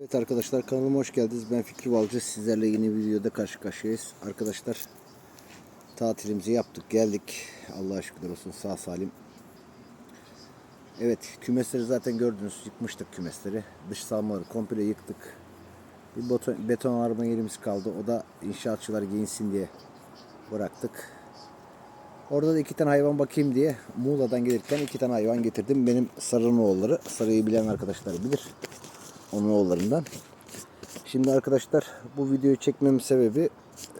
Evet arkadaşlar kanalıma hoş geldiniz. Ben Fikri Balcı. Sizlerle yeni bir videoda karşı karşıyayız. Arkadaşlar tatilimizi yaptık geldik. Allah'a şükürler olsun sağ salim. Evet kümesleri zaten gördünüz. Yıkmıştık kümesleri. Dış salmaları komple yıktık. Bir beton, beton arma yerimiz kaldı. O da inşaatçılar giyinsin diye bıraktık. Orada da iki tane hayvan bakayım diye Muğla'dan gelirken iki tane hayvan getirdim. Benim Sarı'nın oğulları. Sarı'yı bilen arkadaşlar bilir. Onun oğullarından. Şimdi arkadaşlar bu videoyu çekmemin sebebi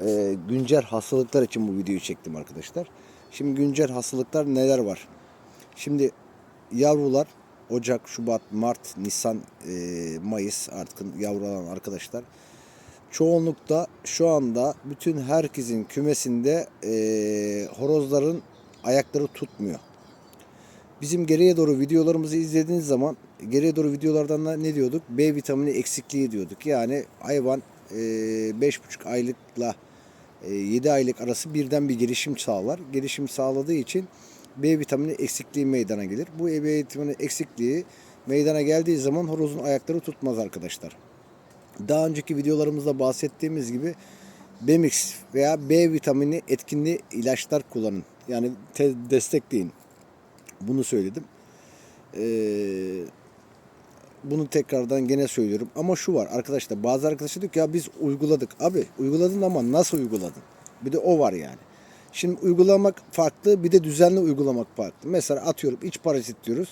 e, güncel hastalıklar için bu videoyu çektim arkadaşlar. Şimdi güncel hastalıklar neler var? Şimdi yavrular Ocak, Şubat, Mart, Nisan, e, Mayıs artık yavrulanan arkadaşlar. Çoğunlukta şu anda bütün herkesin kümesinde e, horozların ayakları tutmuyor. Bizim geriye doğru videolarımızı izlediğiniz zaman geriye doğru videolardan da ne diyorduk? B vitamini eksikliği diyorduk. Yani hayvan e, 5,5 aylıkla e, 7 aylık arası birden bir gelişim sağlar. Gelişim sağladığı için B vitamini eksikliği meydana gelir. Bu B vitamini eksikliği meydana geldiği zaman horozun ayakları tutmaz arkadaşlar. Daha önceki videolarımızda bahsettiğimiz gibi Bemix veya B vitamini etkinli ilaçlar kullanın. Yani te- destekleyin. Bunu söyledim. Ee, bunu tekrardan gene söylüyorum. Ama şu var arkadaşlar bazı arkadaşlar diyor ki ya biz uyguladık. Abi uyguladın ama nasıl uyguladın? Bir de o var yani. Şimdi uygulamak farklı bir de düzenli uygulamak farklı. Mesela atıyorum iç parazit diyoruz.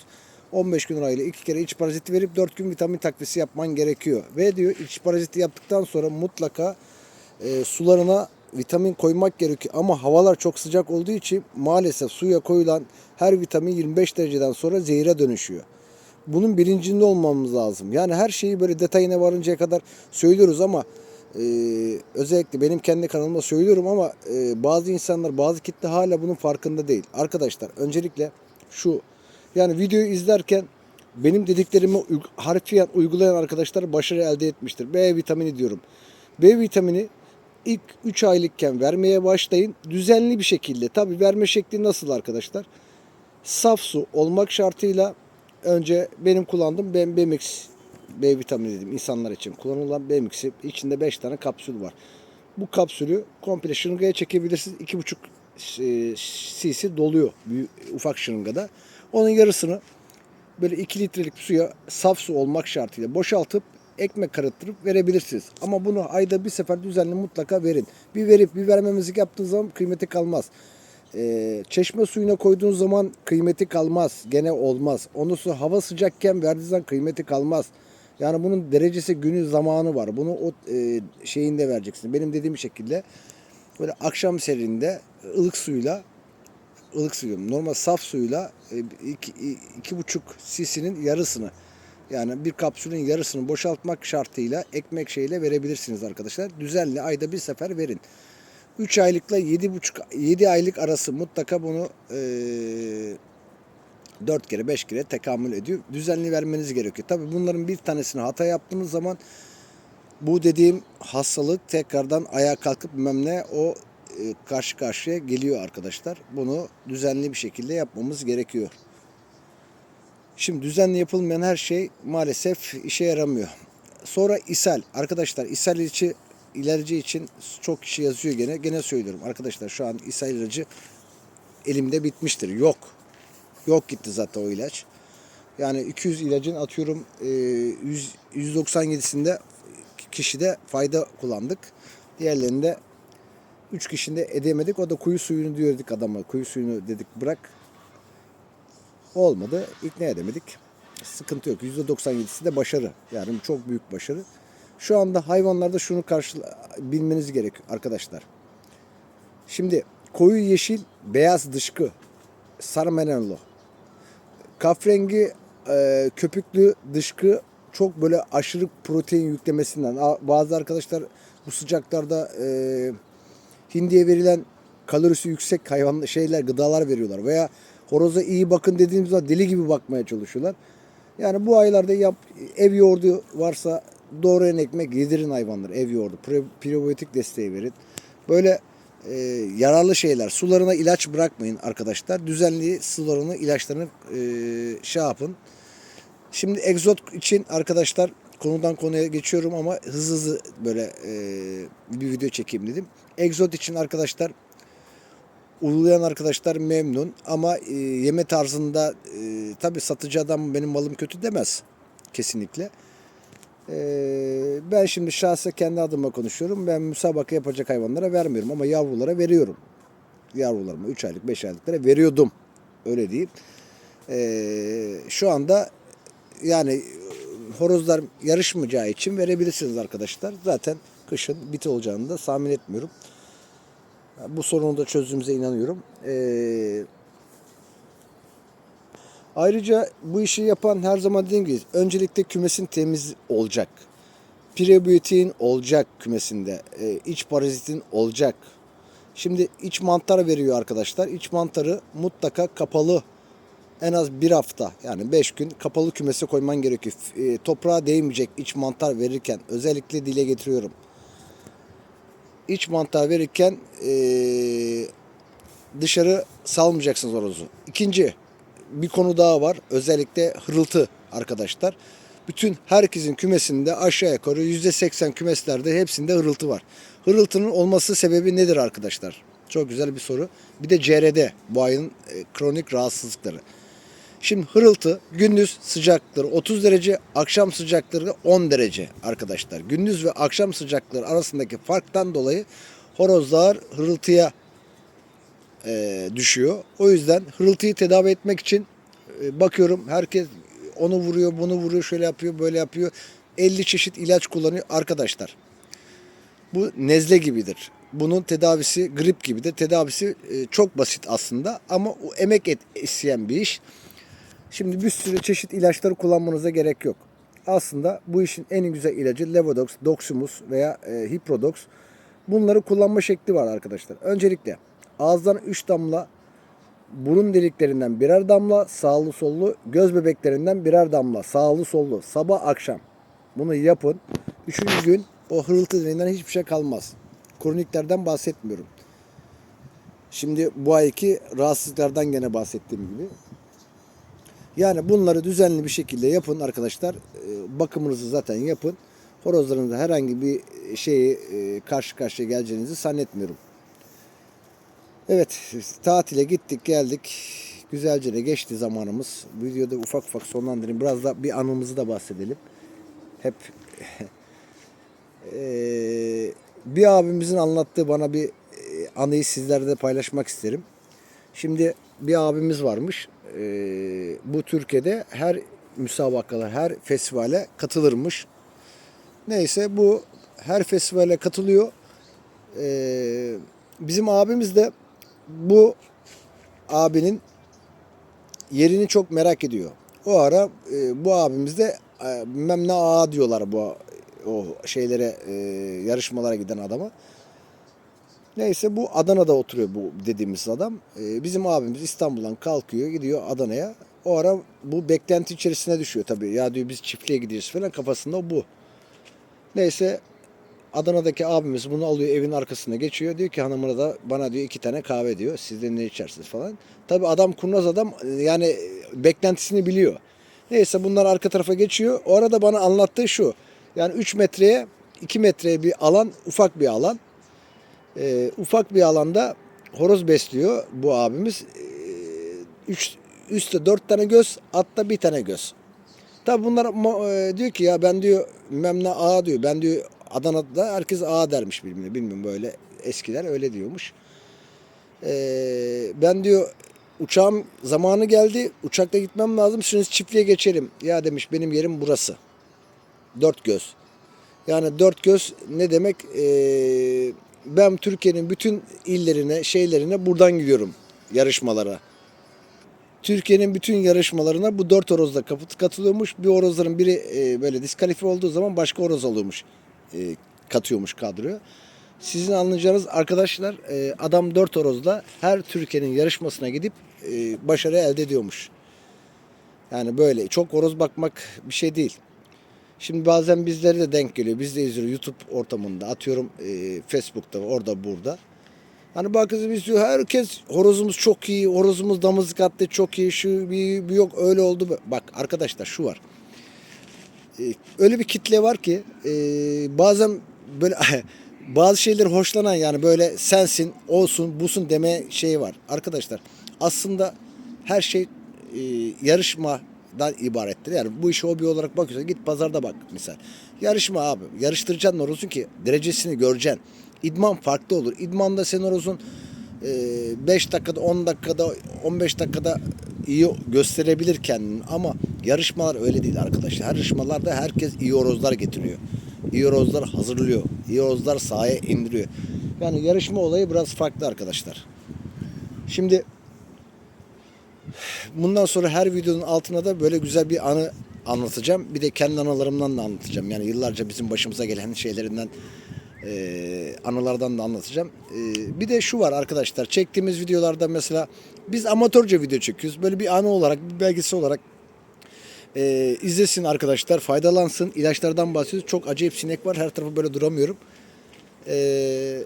15 gün arayla iki kere iç paraziti verip 4 gün vitamin takviyesi yapman gerekiyor. Ve diyor iç paraziti yaptıktan sonra mutlaka e, sularına vitamin koymak gerekiyor. Ama havalar çok sıcak olduğu için maalesef suya koyulan her vitamin 25 dereceden sonra zehire dönüşüyor. Bunun bilincinde olmamız lazım. Yani her şeyi böyle detayına varıncaya kadar söylüyoruz ama e, özellikle benim kendi kanalımda söylüyorum ama e, bazı insanlar, bazı kitle hala bunun farkında değil. Arkadaşlar öncelikle şu yani videoyu izlerken benim dediklerimi harfiyen uygulayan arkadaşlar başarı elde etmiştir. B vitamini diyorum. B vitamini ilk 3 aylıkken vermeye başlayın. Düzenli bir şekilde. Tabi verme şekli nasıl arkadaşlar? Saf su olmak şartıyla önce benim kullandığım Bemix B vitamini dedim insanlar için kullanılan Bemix'i içinde 5 tane kapsül var. Bu kapsülü komple şırıngaya çekebilirsiniz. 2,5 e, cc doluyor büyük, ufak şırıngada. Onun yarısını böyle 2 litrelik suya saf su olmak şartıyla boşaltıp ekmek karıttırıp verebilirsiniz. Ama bunu ayda bir sefer düzenli mutlaka verin. Bir verip bir vermemizlik yaptığınız zaman kıymeti kalmaz. Ee, çeşme suyuna koyduğunuz zaman kıymeti kalmaz. Gene olmaz. Ondan sonra hava sıcakken verdiğiniz zaman kıymeti kalmaz. Yani bunun derecesi günü zamanı var. Bunu o e, şeyinde vereceksin. Benim dediğim şekilde böyle akşam serinde ılık suyla ılık suyu normal saf suyla e, iki, iki buçuk cc'nin yarısını yani bir kapsülün yarısını boşaltmak şartıyla ekmek şeyle verebilirsiniz arkadaşlar. Düzenli ayda bir sefer verin. 3 aylıkla 7,5 7 aylık arası mutlaka bunu e, 4 kere 5 kere tekamül ediyor. Düzenli vermeniz gerekiyor. Tabii bunların bir tanesini hata yaptığınız zaman bu dediğim hastalık tekrardan ayağa kalkıp bilmem ne o e, karşı karşıya geliyor arkadaşlar. Bunu düzenli bir şekilde yapmamız gerekiyor. Şimdi düzenli yapılmayan her şey maalesef işe yaramıyor. Sonra ishal. Arkadaşlar ishal ilacı, ilacı için çok kişi yazıyor gene. Gene söylüyorum arkadaşlar şu an ishal ilacı elimde bitmiştir. Yok. Yok gitti zaten o ilaç. Yani 200 ilacın atıyorum e, 100, 197'sinde kişide fayda kullandık. Diğerlerinde 3 kişinde edemedik. O da kuyu suyunu diyorduk adama. Kuyu suyunu dedik bırak. Olmadı. İkna edemedik. Sıkıntı yok. %97'si de başarı. Yani çok büyük başarı. Şu anda hayvanlarda şunu karşı bilmeniz gerekiyor arkadaşlar. Şimdi koyu yeşil, beyaz dışkı, sarmenello, Kafrengi e, köpüklü dışkı çok böyle aşırı protein yüklemesinden. Bazı arkadaşlar bu sıcaklarda e, hindiye verilen kalorisi yüksek hayvan şeyler gıdalar veriyorlar veya horoza iyi bakın dediğimiz zaman deli gibi bakmaya çalışıyorlar. Yani bu aylarda yap ev yoğurdu varsa doğrayan ekmek yedirin hayvanları ev yoğurdu. Prebiyotik desteği verin. Böyle e, yararlı şeyler. Sularına ilaç bırakmayın arkadaşlar. Düzenli sularını, ilaçlarını e, şey yapın. Şimdi egzot için arkadaşlar konudan konuya geçiyorum ama hızlı hızlı böyle e, bir video çekeyim dedim. Exot için arkadaşlar Uygulayan arkadaşlar memnun ama e, yeme tarzında e, tabi satıcı adam benim malım kötü demez kesinlikle. E, ben şimdi şahsen kendi adıma konuşuyorum. Ben müsabaka yapacak hayvanlara vermiyorum ama yavrulara veriyorum. Yavrularıma 3 aylık 5 aylıklara veriyordum. Öyle diyeyim. E, şu anda yani horozlar yarışmayacağı için verebilirsiniz arkadaşlar. Zaten kışın biti olacağını da tahmin etmiyorum. Bu sorunu da çözdüğümüze inanıyorum. Ee, ayrıca bu işi yapan her zaman dediğim gibi öncelikle kümesin temiz olacak. Prebiyotiğin olacak kümesinde. Ee, iç parazitin olacak. Şimdi iç mantar veriyor arkadaşlar. İç mantarı mutlaka kapalı en az bir hafta yani 5 gün kapalı kümese koyman gerekiyor. E, toprağa değmeyecek iç mantar verirken özellikle dile getiriyorum iç mantar verirken eee, dışarı salmayacaksınız horozu. İkinci bir konu daha var. Özellikle hırıltı arkadaşlar. Bütün herkesin kümesinde aşağı yukarı %80 kümeslerde hepsinde hırıltı var. Hırıltının olması sebebi nedir arkadaşlar? Çok güzel bir soru. Bir de CRD bu ayın e, kronik rahatsızlıkları. Şimdi hırıltı gündüz sıcaklığı 30 derece, akşam sıcaklığı 10 derece arkadaşlar. Gündüz ve akşam sıcaklığı arasındaki farktan dolayı horozlar hırıltıya e, düşüyor. O yüzden hırıltıyı tedavi etmek için e, bakıyorum herkes onu vuruyor, bunu vuruyor, şöyle yapıyor, böyle yapıyor. 50 çeşit ilaç kullanıyor arkadaşlar. Bu nezle gibidir. Bunun tedavisi grip gibidir. Tedavisi e, çok basit aslında ama o emek et, isteyen bir iş. Şimdi bir sürü çeşit ilaçları kullanmanıza gerek yok. Aslında bu işin en güzel ilacı Levodox, Doximus veya e, Hiprodox. Bunları kullanma şekli var arkadaşlar. Öncelikle ağızdan 3 damla, burun deliklerinden birer damla, sağlı sollu, göz bebeklerinden birer damla, sağlı sollu, sabah akşam. Bunu yapın. Üçüncü gün o hırıltı denilen hiçbir şey kalmaz. Kroniklerden bahsetmiyorum. Şimdi bu ayki rahatsızlıklardan gene bahsettiğim gibi. Yani bunları düzenli bir şekilde yapın arkadaşlar. Ee, Bakımınızı zaten yapın. Horozlarınızda herhangi bir şeyi e, karşı karşıya geleceğinizi zannetmiyorum. Evet tatile gittik geldik. Güzelce de geçti zamanımız. Videoda ufak ufak sonlandırayım. Biraz da bir anımızı da bahsedelim. Hep bir abimizin anlattığı bana bir anıyı sizlerle paylaşmak isterim. Şimdi bir abimiz varmış. Bu Türkiye'de her müsabakalar, her festivale katılırmış. Neyse bu her festivale katılıyor. Eee, bizim abimiz de bu abinin yerini çok merak ediyor. O ara e, bu abimiz de e, bilmem ne ağa diyorlar bu o şeylere e, yarışmalara giden adama. Neyse bu Adana'da oturuyor bu dediğimiz adam. E, bizim abimiz İstanbul'dan kalkıyor gidiyor Adana'ya. O ara bu beklenti içerisine düşüyor tabii. Ya diyor biz çiftliğe gidiyoruz falan kafasında bu. Neyse Adana'daki abimiz bunu alıyor evin arkasına geçiyor. Diyor ki hanımına da bana diyor iki tane kahve diyor. Siz de ne içersiniz falan. Tabii adam kurnaz adam yani beklentisini biliyor. Neyse bunlar arka tarafa geçiyor. O arada bana anlattığı şu. Yani 3 metreye 2 metreye bir alan ufak bir alan. Ee, ufak bir alanda horoz besliyor bu abimiz. Ee, üç, üstte 4 tane göz altta bir tane göz. Tabi bunlar e, diyor ki ya ben diyor memle ağa diyor. Ben diyor Adana'da herkes ağa dermiş birbirine. Bilmiyorum böyle eskiler öyle diyormuş. Ee, ben diyor uçağım zamanı geldi. Uçakla gitmem lazım. Şimdi çiftliğe geçelim. Ya demiş benim yerim burası. Dört göz. Yani dört göz ne demek? Ee, ben Türkiye'nin bütün illerine, şeylerine buradan gidiyorum yarışmalara. Türkiye'nin bütün yarışmalarına bu dört horozla kapı- katılıyormuş. Bir horozların biri e, böyle diskalifiye olduğu zaman başka horoz alıyormuş. E, katıyormuş kadroya. Sizin anlayacağınız arkadaşlar e, adam dört horozla her Türkiye'nin yarışmasına gidip e, başarı elde ediyormuş. Yani böyle çok horoz bakmak bir şey değil. Şimdi bazen bizlere de denk geliyor. Biz de izliyoruz YouTube ortamında. Atıyorum e, Facebook'ta orada burada. Hani bakıyoruz biz diyor herkes horozumuz çok iyi, horozumuz damızlık attı çok iyi, şu bir, bir yok öyle oldu. Bak arkadaşlar şu var. E, öyle bir kitle var ki e, bazen böyle bazı şeyleri hoşlanan yani böyle sensin, olsun, busun deme şeyi var. Arkadaşlar aslında her şey e, yarışmadan ibarettir. Yani bu işi hobi olarak bakıyorsan git pazarda bak misal. Yarışma abi. Yarıştıracaksın horozun ki derecesini göreceksin. İdman farklı olur. İdmanda senin horozun 5 dakikada, 10 dakikada, 15 dakikada iyi gösterebilir kendini ama yarışmalar öyle değil arkadaşlar. Yarışmalarda herkes iyi horozlar getiriyor. İyi horozlar hazırlıyor. İyi horozlar sahaya indiriyor. Yani yarışma olayı biraz farklı arkadaşlar. Şimdi bundan sonra her videonun altına da böyle güzel bir anı anlatacağım. Bir de kendi anılarımdan da anlatacağım. Yani yıllarca bizim başımıza gelen şeylerinden e, anılardan da anlatacağım. E, bir de şu var arkadaşlar. Çektiğimiz videolarda mesela biz amatörce video çekiyoruz. Böyle bir anı olarak, bir belgesi olarak e, izlesin arkadaşlar. Faydalansın. İlaçlardan bahsediyoruz. Çok acayip sinek var. Her tarafı böyle duramıyorum. E,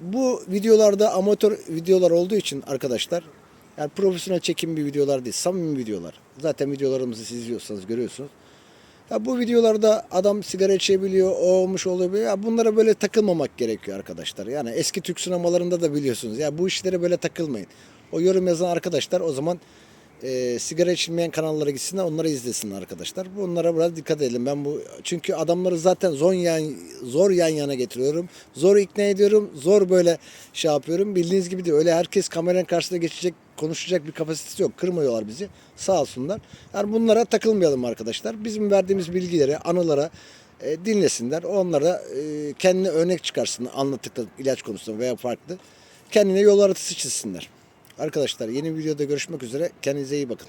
bu videolarda amatör videolar olduğu için arkadaşlar yani profesyonel çekim bir videolar değil. Samimi videolar. Zaten videolarımızı siz izliyorsanız görüyorsunuz. Ya bu videolarda adam sigara içebiliyor, o olmuş oluyor. Ya bunlara böyle takılmamak gerekiyor arkadaşlar. Yani eski Türk sinemalarında da biliyorsunuz. Ya bu işlere böyle takılmayın. O yorum yazan arkadaşlar o zaman e, sigara içilmeyen kanallara gitsinler, onları izlesinler arkadaşlar. Bunlara biraz dikkat edelim. Ben bu çünkü adamları zaten zor yan zor yan yana getiriyorum. Zor ikna ediyorum. Zor böyle şey yapıyorum. Bildiğiniz gibi değil. Öyle herkes kameranın karşısına geçecek, konuşacak bir kapasitesi yok. Kırmıyorlar bizi. Sağ olsunlar. Yani bunlara takılmayalım arkadaşlar. Bizim verdiğimiz bilgileri, anılara e, dinlesinler. Onlara e, kendine örnek çıkarsın anlattıkları ilaç konusunda veya farklı. Kendine yol haritası çizsinler. Arkadaşlar yeni videoda görüşmek üzere. Kendinize iyi bakın.